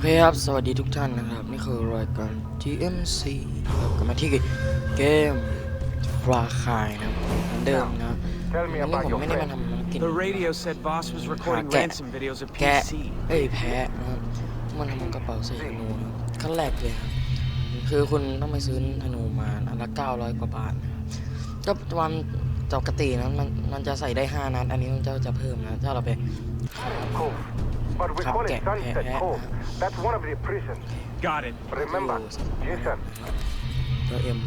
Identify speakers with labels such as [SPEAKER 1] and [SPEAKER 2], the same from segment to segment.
[SPEAKER 1] เคครับ สวัสดีทุกท่านนะครับ นี่คือรายการ GMC นะครับกลับมาที่เกมฟราคายนะครับเหมือนเดิมนะ
[SPEAKER 2] Tell
[SPEAKER 1] วัน
[SPEAKER 2] me
[SPEAKER 1] นี้
[SPEAKER 2] about
[SPEAKER 1] ผม
[SPEAKER 2] your
[SPEAKER 1] ไม่ได้มา
[SPEAKER 2] friend.
[SPEAKER 1] ทำภารกิจ
[SPEAKER 3] The radio said Boss was recording
[SPEAKER 1] Cat.
[SPEAKER 3] ransom videos of
[SPEAKER 1] แกะ
[SPEAKER 3] PC.
[SPEAKER 1] เอ้ยแพ้นะครับมันทำกระเป๋าใส่ธนูนะครับขั้นแรกเลยครับคือคุณต้องไปซื้อธนูมาอันละ900กว่าบาทนะครับก็วันปกตินะมันมันจะใส่ได้5นัดอันนี้มันจะจะเพิ่มนะถ้าเราไป
[SPEAKER 2] Cove. But we
[SPEAKER 1] Cop
[SPEAKER 2] call it
[SPEAKER 1] Cat.
[SPEAKER 2] Sunset
[SPEAKER 1] Yeah, yeah.
[SPEAKER 2] Cove. That's one of the prisons.
[SPEAKER 3] Got it.
[SPEAKER 2] Remember, Jason,
[SPEAKER 1] ตัวเอ็ม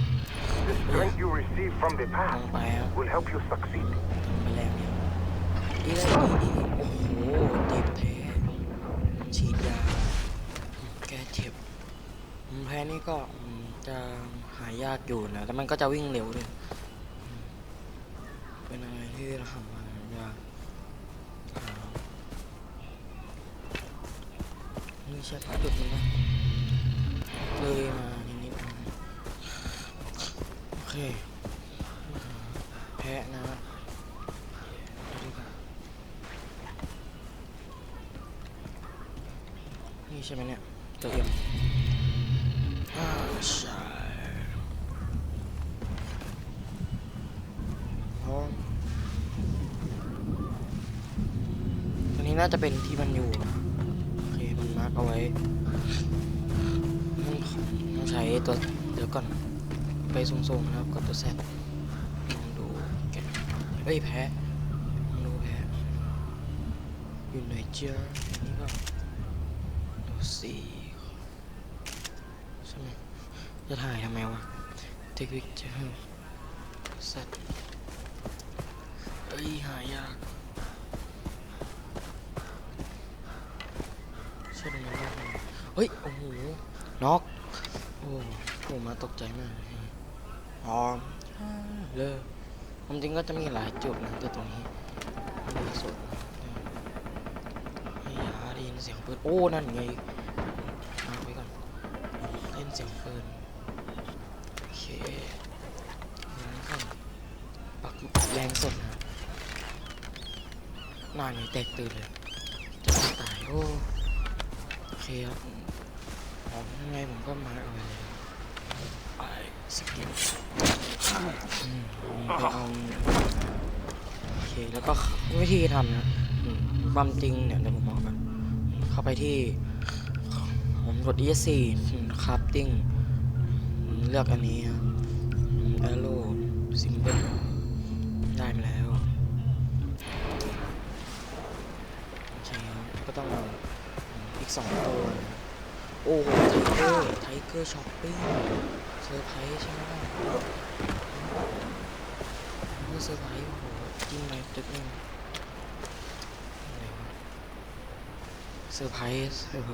[SPEAKER 2] the strength you receive from the
[SPEAKER 1] ล
[SPEAKER 2] past
[SPEAKER 1] งไปครับ
[SPEAKER 2] will help you succeed.
[SPEAKER 1] ไปแล้วเนี่ยดีเลยดีดีโอ้โหเจ็บแผลฉีดยาแก้เจ็บอืมแพ้นี่ก็อืมจะหายากอยู่นะแต่มันก็จะวิ่งเร็วด้วยอืมเป็นอะไรที่เราทำมายาก นี่ใช่ปะจุดมันนะเลยมานิดๆโอเคแพ้นะนี่ใช่ไหมเนี่ยตัวเอ็มอ่าใช่พร้อมตัวนี้น่าจะเป็นที่มัน ก่อน ไปสูงๆนะครับกดตัวแซดลองดูแกเอ้ยแพ้ลองดูแพ้อยู่ไหนเจ้านี่ก็ดูสิใช่ไหมจะถ่ายทำไมวะเทควิกเจอสัตว์เอ้ยหายากใช่ตรงนั้ได้ไหมเฮ้ย โอ้โหน็อกโอ้ โหมาตกใจมากเลยพร้อมเลยความจริงก็จะมีหลายจุดนะแต่ตรงนี้ไม่ได้สุดไม่อยากได้ยินเสียงปืน โอ้ นั่นไงมาไว้ก่อนได้ยินเสียงปืน โอเคงั้นก็ปักแรงสดนะหน้านี่แตกตื่นเลย จะไม่ตาย โอ้ โอเคครับผมยังไงผมก็มาเอาไปเลยไป สกิลอืมไปเอาโอเค แล้วก็วิธีทำนะอืมความจริงเนี่ยเดี๋ยวผมบอกกันเข้าไปที่ ผมกด ESC คราฟติ้งเลือกอันนี้ครับ Arrow Symbol ได้มาแล้ว โอเคก็ต้องเอาอีกสองตัว โอ้โหไทเกอร์ไทเกอร์ช้อปปิ้งเซอร์ไพรส์ใช่ไหมไม่เซอร์ไพรส์โอ้โหจริงไหมตึกนึงเซอร์ไพรส์โอ้โห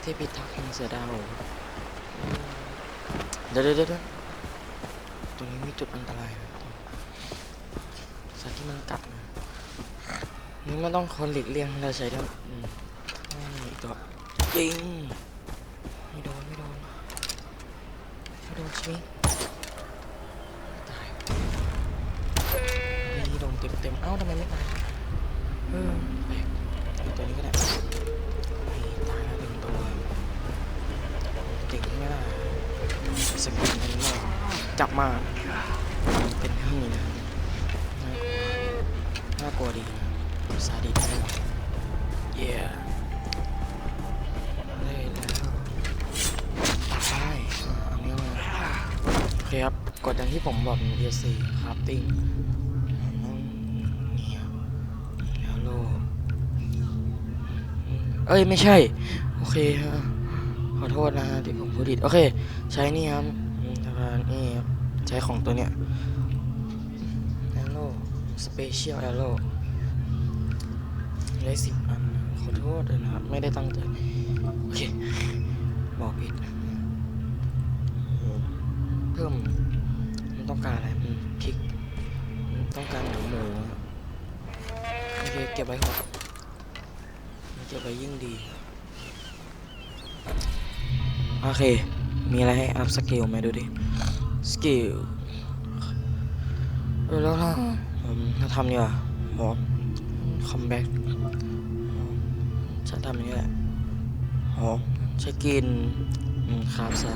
[SPEAKER 1] เทพิทักษ์แห่งเสือดาวเดี๋ยวเดี๋ยวเดี๋ยวตรงนี้มีจุดอันตรายนะสัตว์ที่มันกัดนะนี่ไม่ต้องคนหลีกเลี่ยงเราใช้ทั้งอื จริง กดอย่างที่ผมบอก ESC ครับติ้งนี่ครับแล้วโลเอ้ย ไม่ใช่ โอเคฮะขอโทษนะฮะที่ผมพูดผิด โอเค ใช้นี่ครับนี่ครับ ใช้ของตัวเนี้ย Arrow Special Arrow ได้สิบอัน ขอโทษเลยนะครับ ไม่ได้ตั้งใจ โอเค บอกผิดเพิ่ม ต้องการอะไรมันพริกมันต้องการหนังหมูอะโอเคเก็บไว้ก่อนเก็บไว้ยิ่งดีโอเค มีอะไรให้อัพสกิลไหมดูดิ สกิลเออแล้วถ้าผมถ้าทำดีกว่าบอกคัมแบ็กฉันทำอย่างนี้แหละอ๋อใช้กินอืมครับซะ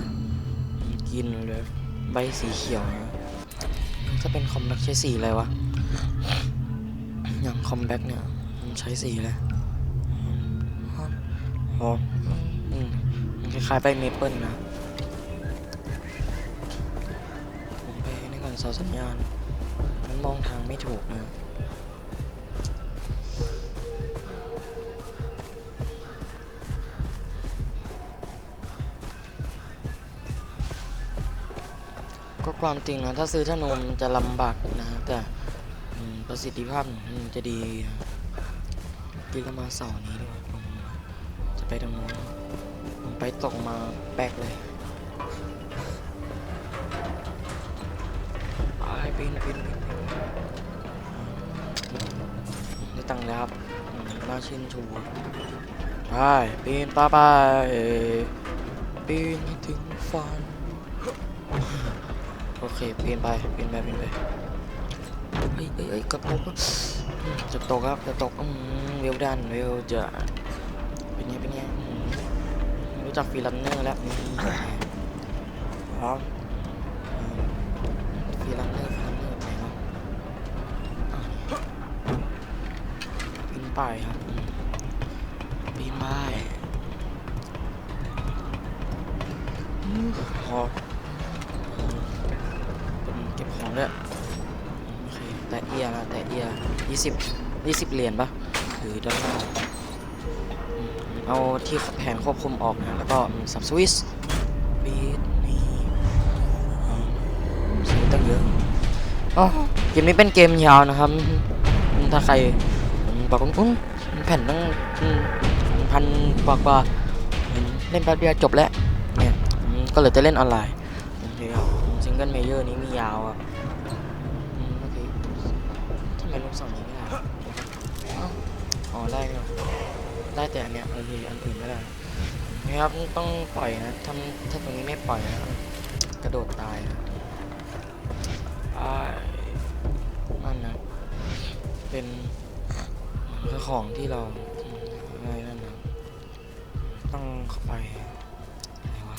[SPEAKER 1] อืมกินเลยใบสีเขียวนะ ถ้าเป็นคอมแบ็กใช้สีอะไรวะ อย่างคอมแบ็กเนี่ยมันใช้สีอะไรโอมันคล้ายๆใบเมเปิลนะ ผมไปนี่ก่อนเสาสัญญาณมันมองทางไม่ถูกนะ ความจริงนะถ้าซื้อธนูมันจะลำบากนะแต่ประสิทธิภาพมันจะดีนะดีก็มาเสาร์นี้ดีกว่าผมจะไปตรงนู้นผมไปตกมาแบกเลยไปปีนปีนปีนได้ตังค์แล้วครับมน่าชื่นชูไปปีนไป้าไปปีนให้ถึงฝัน เคปีนไปปีนไปปีนไปเฮ้ยเฮ้ยกระโปรงจะตกครับจะตกเวลดันเวลจะเป็นไงเป็นไงรู้จักฟรีลันเนอร์แล้วพร้อมฟรีลันเนอร์ฟรีลันเนอร์ไหนวะปีนไปายครับอืมปีนป่ายอืมพออืมเป็นเก็บของ ด้วยโอเคแต่เอียนะแต่เอียยี่สิบยี่สิบเหรียญปะหรือดอลลาร์เอาที่แผนควบคุมออกนะแล้วก็สับสวิสบีดนี่ซื้อตั้งเยอะอ๋อเกมนี้เป็นเกมยาวนะครับ ถ้าใครบอกว่าอุ้แผ่นตั้งอืมพันกว่ากว่าเล่นแป๊บเดียวจบแล้วเนี่ยก็เลยจะเล่นออนไลน์ซิงเกิลเมเยอร์นี้มียาวอะ ได้แต่อันเนี้ยโอเคอันอื่นไม่ได้นี่ครับต้องปล่อยนะถ้าถ้าตรงนี้ไม่ปล่อยนะกระโดดตายนะไอ้นั่นนะเป็นของที่เราอะไรนั่นนะต้องเข้าไปอะไรวะ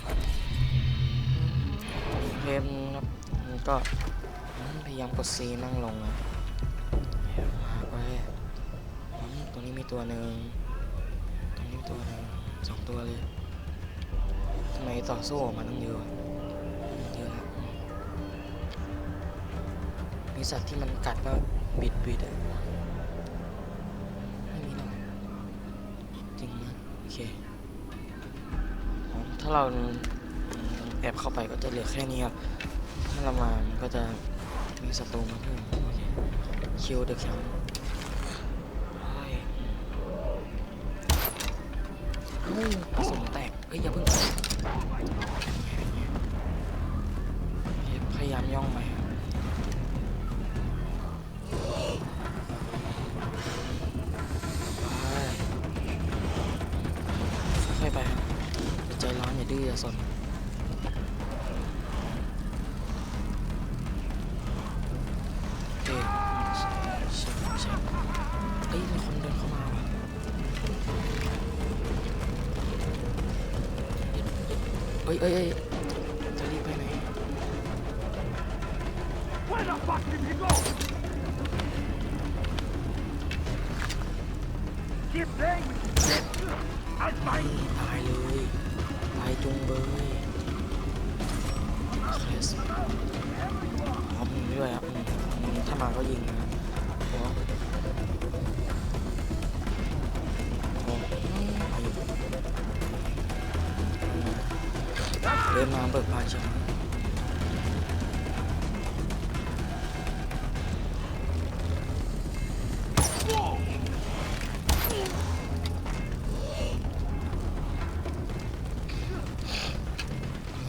[SPEAKER 1] เพมครับก็พยายามกดซีนั่งลงนะมาไปอืมตรงนี้มีตัวหนึ่ง ตัวหนึ่งสองตัวเลยทำไมต่อสู้ออกมาตั้งเยอะวะเยอะแล้วมีสัตว์ที่มันกัดก็บิดบิดอะไม่มีหรอกจริงนะโอเคถ้าเราแอบเข้าไปก็จะเหลือแค่นี้ครับถ้าเรามามันก็จะมีศัตรูมาเพิ่มโอเคคิวเดอะแคม ผสมแตกเอ้ยอย่าเพิ่งพยายามย่องไป เอ้ยเอ้ยเอ้ยจะรีบไปไหน
[SPEAKER 3] Where the fuck did he go? Keep playing with this shit. I'll
[SPEAKER 1] ตาย
[SPEAKER 3] find
[SPEAKER 1] ตายเลยตายจุงเบยเคสพร้อมยิงด้วยครับอืมอืมถ้ามาก็ยิงนะ เดินมาเบิกบานใช่ไหม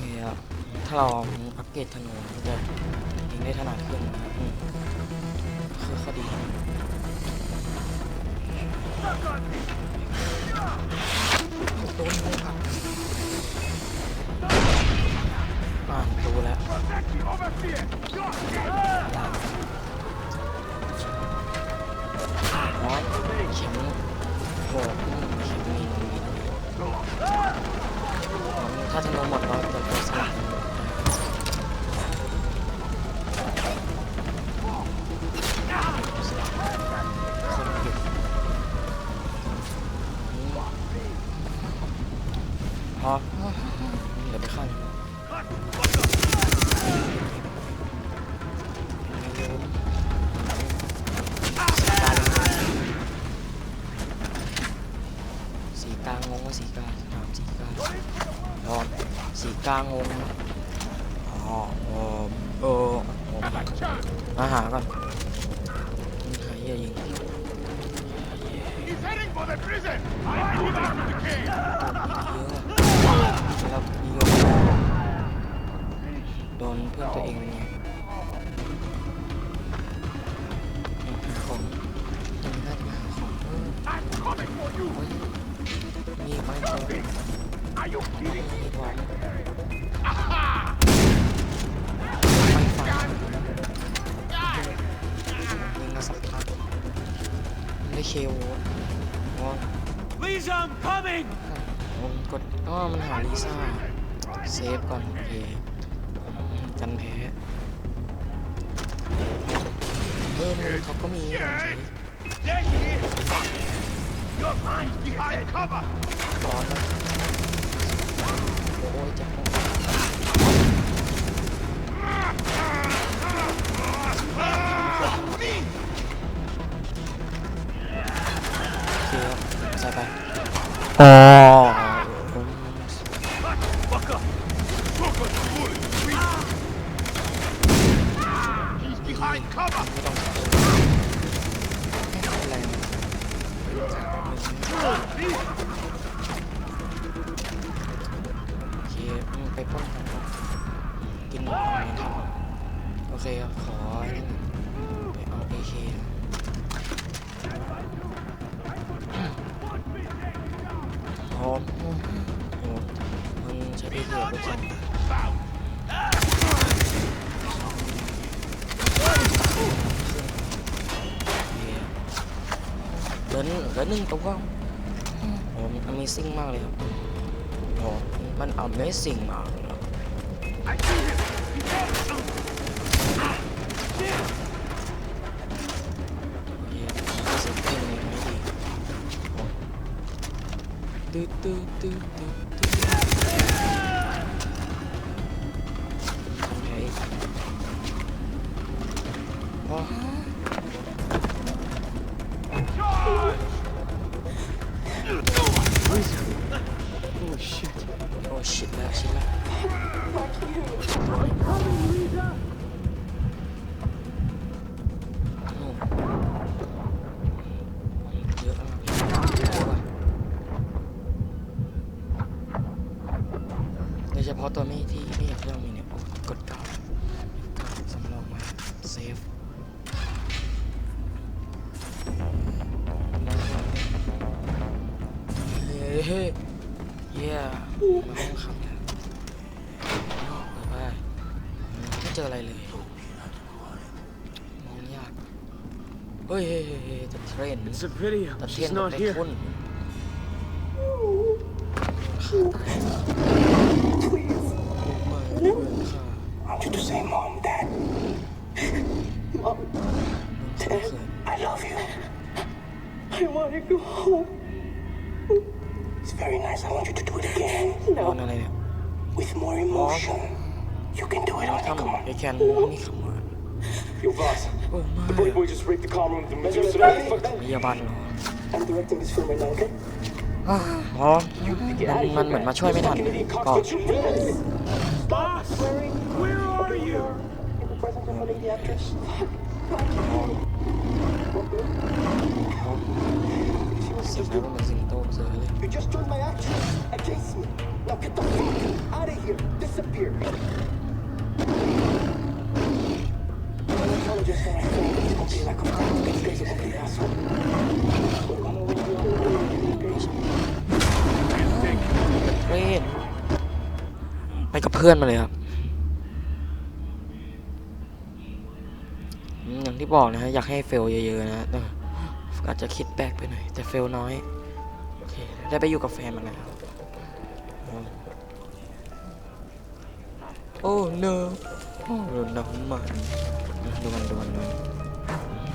[SPEAKER 1] นี่ครับถ้าเราอัปเกรดธนูมันจะ หกคลิปนี้ถ้าจะโน้มหมดเราจะโพสต์ เซฟก่อนโอเคกันแพ้เออมันเขาก็มีของใช้ ลือนเหลือหนึ่งตัวโอ้มัน Amazing มากเลยครับโอ้มัน Amazing มากเลยครับ
[SPEAKER 3] I see him! He's dead!
[SPEAKER 1] โเฉพาะตัวไม่ที่ไม่อยากเลือกมีเนี่ยโอ้กดเก่าเก่าสำรองมาเซฟเฮ้เฮ้เย้มาห้องขับแล้วเปิดไปไม่เจออะไรเลยมองยากเฮ้ยเฮ้ยเฮ้ยเฮ้ยจะเทรน
[SPEAKER 4] It's a pity
[SPEAKER 1] จะเทรน
[SPEAKER 4] she's
[SPEAKER 1] กับ
[SPEAKER 4] not
[SPEAKER 1] ไอ้
[SPEAKER 4] here.
[SPEAKER 1] คุณ
[SPEAKER 5] more emotion. You can do it, honey.
[SPEAKER 1] ทำ
[SPEAKER 5] Come on.
[SPEAKER 1] ไอแคนนี่ขำมา
[SPEAKER 4] Yo, boss.
[SPEAKER 1] โอ้ไม่
[SPEAKER 4] Pretty boy just raped the comm room with the Medusa.
[SPEAKER 1] พยาบาลเหรอ
[SPEAKER 5] I'm directing this film right now, okay?
[SPEAKER 1] อ๋อมันมันเหมือนมาช่วยไม่ทัน
[SPEAKER 4] Idiot
[SPEAKER 1] ก็
[SPEAKER 4] cops, but you realize.
[SPEAKER 3] Boss! Where are you?
[SPEAKER 5] In the presence of a lady actress.
[SPEAKER 1] สิงแล้วก็เหมือนสิงโตเสือเลย
[SPEAKER 5] You just joined my actress against me. Now get the fuck out of here. Disappear. I'm an apologist for my film. He's complete lack of tact. This guy's a complete asshole. We're gonna win you over. Okay?
[SPEAKER 1] เว้นไปกับเพื่อนมาเลยครับอืมอย่างที่บอกนะฮะอยากให้เฟลเยอะๆนะแต่อาจจะคิดแบกไปหน่อยแต่เฟลน้อยโอเคได้ไปอยู่กับแฟนมาแล้ว โอ้ no โอ้น้ำมันดูมันดูมันดูมัน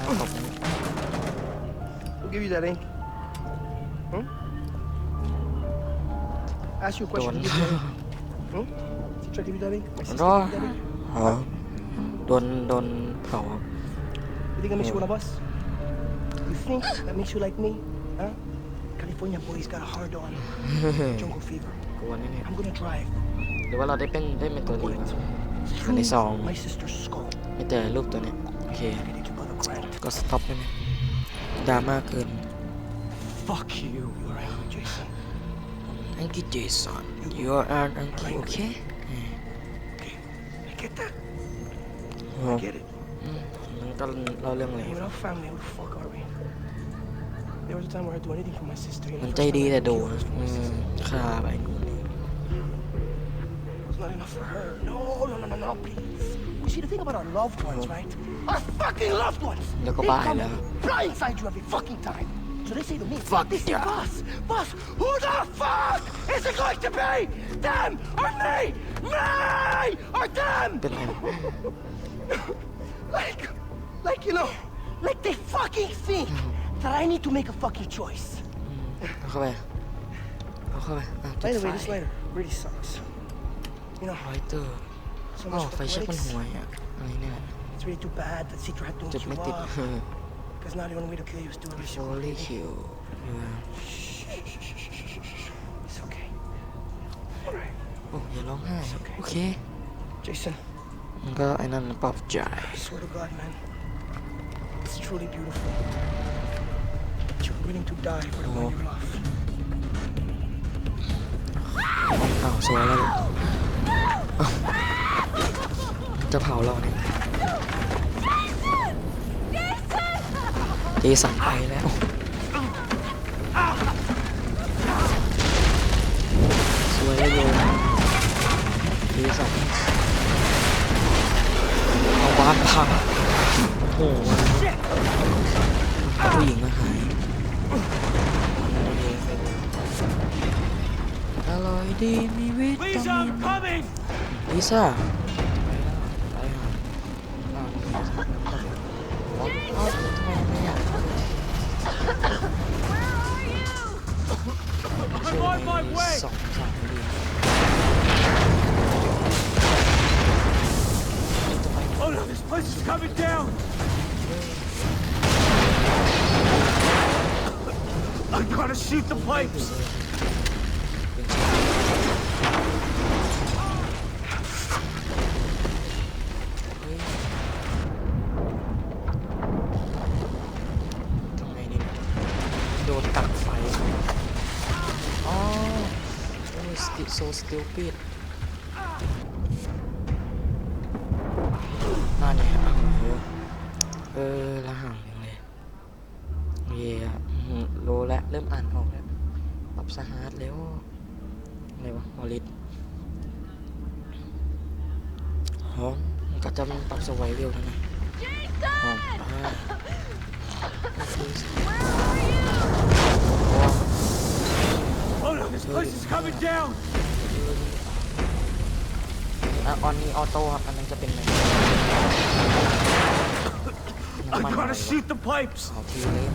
[SPEAKER 1] น่าตบ
[SPEAKER 4] Who gave you that ink?
[SPEAKER 3] Ask you a
[SPEAKER 1] โด
[SPEAKER 3] question.
[SPEAKER 1] น
[SPEAKER 3] Did you tell me? Hmm? Did you try to be daddy? My sister
[SPEAKER 1] รอ
[SPEAKER 3] to be daddy?
[SPEAKER 1] อ๋อโดนโดนเผา
[SPEAKER 3] You think that makes you one of us? You think that makes you like me? Huh? California boys got a hard on. Jungle fever.
[SPEAKER 1] กวนนี่เนี่ย
[SPEAKER 3] I'm gonna drive.
[SPEAKER 1] หรือว่าเราได้เป็นได้เป็นตัวนี้
[SPEAKER 3] Bullet.
[SPEAKER 1] วะอันที่สอง
[SPEAKER 3] My sister's skull.
[SPEAKER 1] มีแต่รูปตัวเนี้ยโอเค
[SPEAKER 3] Get it to Brother Grant.
[SPEAKER 1] ก็สต็อปได้ไหมดราม่าเกิน
[SPEAKER 3] Fuck you. You're angry, Jason.
[SPEAKER 1] Thank you Jason you are an uncle okay
[SPEAKER 3] Okay. I get that.
[SPEAKER 1] โอ้
[SPEAKER 3] I get it.
[SPEAKER 1] อืมมันก็เล่าเรื่องอะไร
[SPEAKER 3] Hey, without family, who the fuck are we? There was a time where I'd do anything for my sister. You know,
[SPEAKER 1] มัน
[SPEAKER 3] the
[SPEAKER 1] ใจ
[SPEAKER 3] first
[SPEAKER 1] ดี
[SPEAKER 3] time I
[SPEAKER 1] แต่
[SPEAKER 3] had
[SPEAKER 1] โด
[SPEAKER 3] to
[SPEAKER 1] น
[SPEAKER 3] kill her for
[SPEAKER 1] อื
[SPEAKER 3] my
[SPEAKER 1] ม
[SPEAKER 3] sister.
[SPEAKER 1] ฆ่าไป
[SPEAKER 3] enough for her. No, no, no, no, no, please. We see, the thing about our loved ones, right? Our fucking loved ones!
[SPEAKER 1] Look
[SPEAKER 3] behind
[SPEAKER 1] them.
[SPEAKER 3] blindside you every fucking time. So they say to me,
[SPEAKER 1] fuck
[SPEAKER 3] this
[SPEAKER 1] yeah.
[SPEAKER 3] boss! Boss, who the fuck is it going to be? Them or me? Me or them? like, like, you know, like they fucking think that I need to make a fucking choice. By the way, this letter really sucks. You know,
[SPEAKER 1] ไลเตอร์
[SPEAKER 3] so
[SPEAKER 1] อ๋อ
[SPEAKER 3] much
[SPEAKER 1] ไฟ
[SPEAKER 3] for
[SPEAKER 1] เช็คมัน
[SPEAKER 3] politics.
[SPEAKER 1] ห่วยอ่ะอะไรเนี่ย
[SPEAKER 3] It's really too bad that Citra had to
[SPEAKER 1] จุด
[SPEAKER 3] hook
[SPEAKER 1] ไม่
[SPEAKER 3] you
[SPEAKER 1] ติด
[SPEAKER 3] up. Because now the only way to kill you is to release
[SPEAKER 1] โช
[SPEAKER 3] your
[SPEAKER 1] ลี่คิว
[SPEAKER 3] It's okay. Alright.
[SPEAKER 1] โอ้อย่าร้องไห้ โอเค
[SPEAKER 3] Jason,
[SPEAKER 1] มันก็ไอ้นั่นปลอบใจ
[SPEAKER 3] I swear to God, man. It's truly beautiful. That you're willing to die for the one you love.
[SPEAKER 1] อ้าวสวยแล้วลูกอ้าว จะเผาเราเนี่ยเจสันไปแล้วสวยแล้วโยมเจสันเอาบ้านพังโอ้โหผู้หญิงมาหายอร่อยดีมีวิตามิน Lisa!
[SPEAKER 3] I'm on my way! Oh no, this place is coming down! I gotta shoot the pipes!
[SPEAKER 1] ไฟอ๋อโอ้ยสติโซสติลปิดนั่นไงโอ้โหเออละห่างเลยเย่อะอืมรู้แล้วเริ่มอ่านออกแล้วปรับสหาร์ทแล้วอะไรวะวอลิตห้องมันก็จะปรับสวเวลแล้วนะห้องอ่าโอเค
[SPEAKER 3] Oh no, this place is coming down!
[SPEAKER 1] อ่ะออนนี้ออโต้ครับอันนั้นจะเป็นอะไรน้ำ
[SPEAKER 3] I
[SPEAKER 1] มันอะไร
[SPEAKER 3] gotta
[SPEAKER 1] วะ
[SPEAKER 3] shoot the pipes!
[SPEAKER 1] เอาทีเลย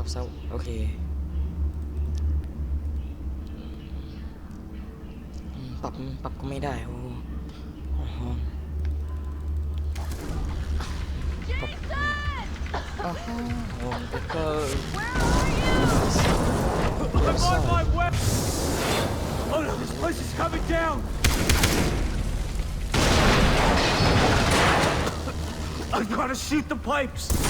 [SPEAKER 1] ปรับเศร้าโอเคอืมปรับปรับก็ไม่ได้โอ้อ๋อปรับ Oh, because
[SPEAKER 3] I'm on my way! Oh no, this place is coming down! I gotta shoot the pipes!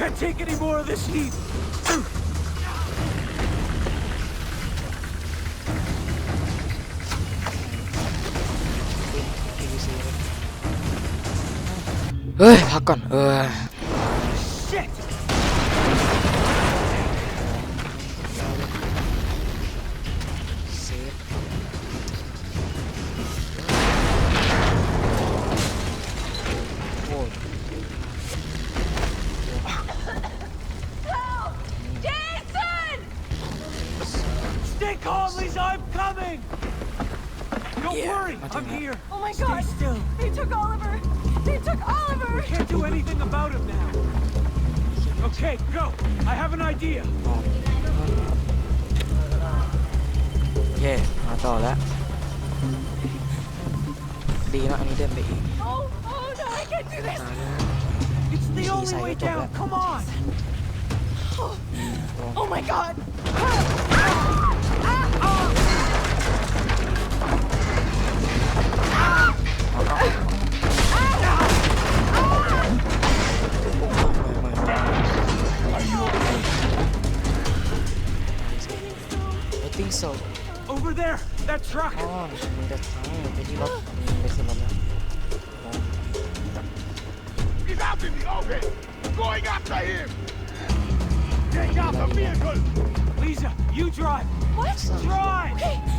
[SPEAKER 2] can't take any more of this heat!
[SPEAKER 1] Ugh, how gone? เค มาต่อแล้ว ดีนะอันนี้เดินไปอีก
[SPEAKER 6] Oh, oh no, I can't do this!
[SPEAKER 1] ตายแล้ว
[SPEAKER 2] It's the
[SPEAKER 1] He's
[SPEAKER 2] only
[SPEAKER 1] like
[SPEAKER 2] way
[SPEAKER 1] a top
[SPEAKER 2] down.
[SPEAKER 1] left.
[SPEAKER 2] Come on.
[SPEAKER 6] Oh my god!
[SPEAKER 1] ไอ้ติ้งโซ
[SPEAKER 2] Over there. That truck.
[SPEAKER 1] อ๋อมันจะทั้งไปที่ รถมันไปขึ้นรถแล้ว
[SPEAKER 7] He's out in the open! Going after him! Take out the vehicle!
[SPEAKER 2] Lisa, you drive.
[SPEAKER 6] What?
[SPEAKER 2] Drive.
[SPEAKER 7] Oh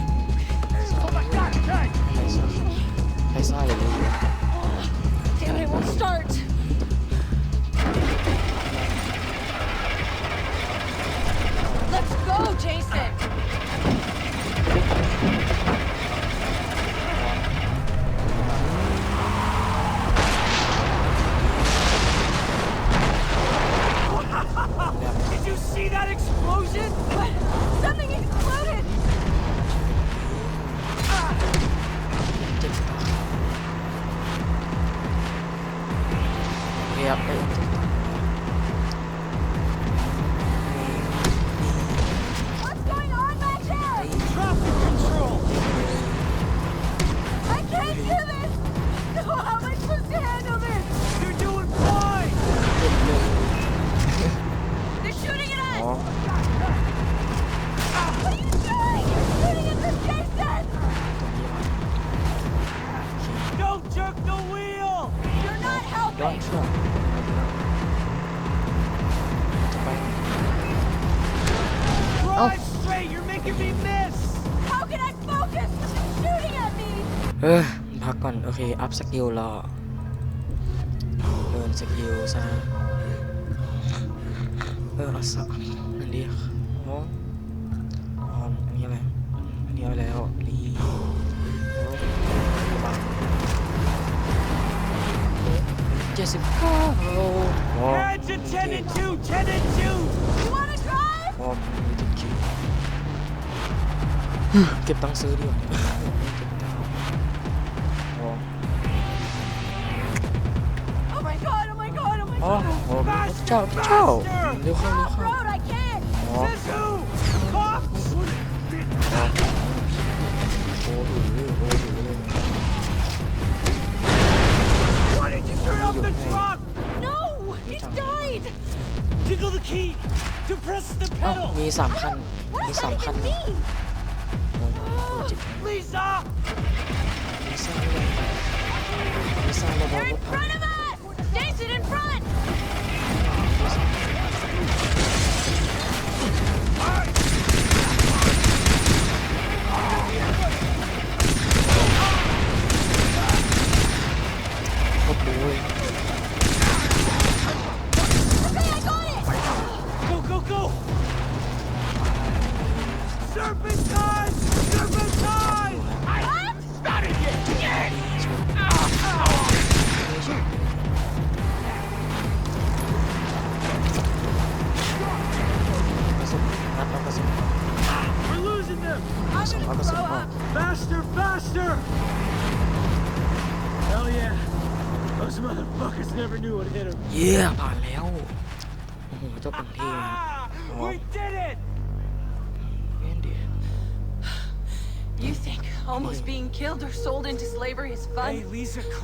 [SPEAKER 1] อนโอเคอัพสกิลรอเดินสกิลซะเออเอาสักอันนี้โอ้ออนอันนี้อะไรอันนี้เอาแล้วรีโอ้บังเจ็ดสิบเก้าโอ้โห
[SPEAKER 2] Heads at 10 and 2. 10 and 2.
[SPEAKER 6] You wanna drive?
[SPEAKER 1] พอมีถึงคิวเก็บตังค์ซื้อดีกว่า
[SPEAKER 6] god, oh my
[SPEAKER 1] อ๋อ
[SPEAKER 6] god!
[SPEAKER 1] โอ้เจ้าเจ้าเร็วเข้าเร็ว
[SPEAKER 6] Off
[SPEAKER 1] เข้า
[SPEAKER 6] road, I can't!
[SPEAKER 1] อ๋อ
[SPEAKER 2] Says who? Cops.
[SPEAKER 1] โอ้ถือโอ้ถือเลย
[SPEAKER 2] Why did you turn off the truck?
[SPEAKER 6] No! He's died!
[SPEAKER 2] Tickle the key. To press the
[SPEAKER 1] เอ้า
[SPEAKER 2] pedal.
[SPEAKER 1] มีสามคัน
[SPEAKER 6] What
[SPEAKER 1] มี
[SPEAKER 6] does
[SPEAKER 1] สาม
[SPEAKER 6] that
[SPEAKER 1] คัน
[SPEAKER 6] even
[SPEAKER 1] นะ
[SPEAKER 6] mean?
[SPEAKER 1] โอ้โหจิบ
[SPEAKER 2] Lisa.
[SPEAKER 1] มีสร้างเลยมีสร้างระบบ
[SPEAKER 6] They're
[SPEAKER 1] ร
[SPEAKER 6] in
[SPEAKER 1] ถพัง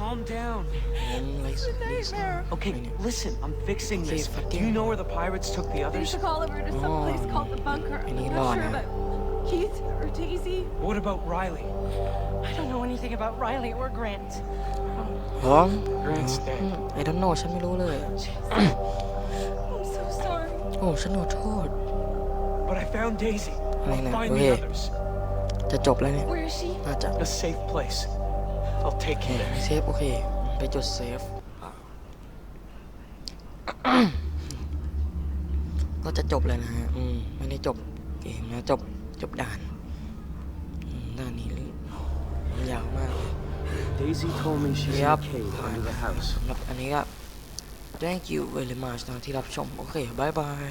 [SPEAKER 2] calm down.
[SPEAKER 1] ผมไลฟ์
[SPEAKER 7] Nightmare.
[SPEAKER 2] Okay, listen, I'm fixing this.
[SPEAKER 1] Okay, fuck
[SPEAKER 2] Do you
[SPEAKER 1] you.
[SPEAKER 2] know where the pirates took the
[SPEAKER 7] They
[SPEAKER 2] others?
[SPEAKER 7] took Oliver to some place
[SPEAKER 1] Oh.
[SPEAKER 7] called the bunker.
[SPEAKER 1] Any
[SPEAKER 7] I'm
[SPEAKER 1] law
[SPEAKER 7] not sure
[SPEAKER 1] now.
[SPEAKER 7] about Keith or Daisy.
[SPEAKER 2] What about Riley?
[SPEAKER 7] I don't know anything about Riley or Grant.
[SPEAKER 1] พร้อม
[SPEAKER 2] Grant's
[SPEAKER 1] อื
[SPEAKER 2] dead.
[SPEAKER 1] มไอ้ดอนโนฉันไม่รู้เลย
[SPEAKER 7] I'm so sorry.
[SPEAKER 1] โอ้ฉันขอโทษ
[SPEAKER 2] But I found Daisy.
[SPEAKER 1] I
[SPEAKER 2] I'll
[SPEAKER 1] know,
[SPEAKER 2] find
[SPEAKER 1] okay.
[SPEAKER 2] the others.
[SPEAKER 1] จะจบแล้วเนี่ย
[SPEAKER 7] Where is she?
[SPEAKER 1] น่าจะ
[SPEAKER 2] A safe place. I'll take
[SPEAKER 1] โอ
[SPEAKER 2] you
[SPEAKER 1] เค
[SPEAKER 2] there.
[SPEAKER 1] เซฟโอเค ไปจดเซฟอะก็จะจบเลยนะฮะ อืม ไม่ได้จบเกมนะ จบ จบด่านอืมด่านนี้มันยาวมากเลย
[SPEAKER 8] Daisy told me she's in
[SPEAKER 1] ครับ
[SPEAKER 8] a cave
[SPEAKER 1] ผ่าน
[SPEAKER 8] under the house.
[SPEAKER 1] สำหรับอันนี้ก็ thank you very much นะที่รับชม โอเคบายบาย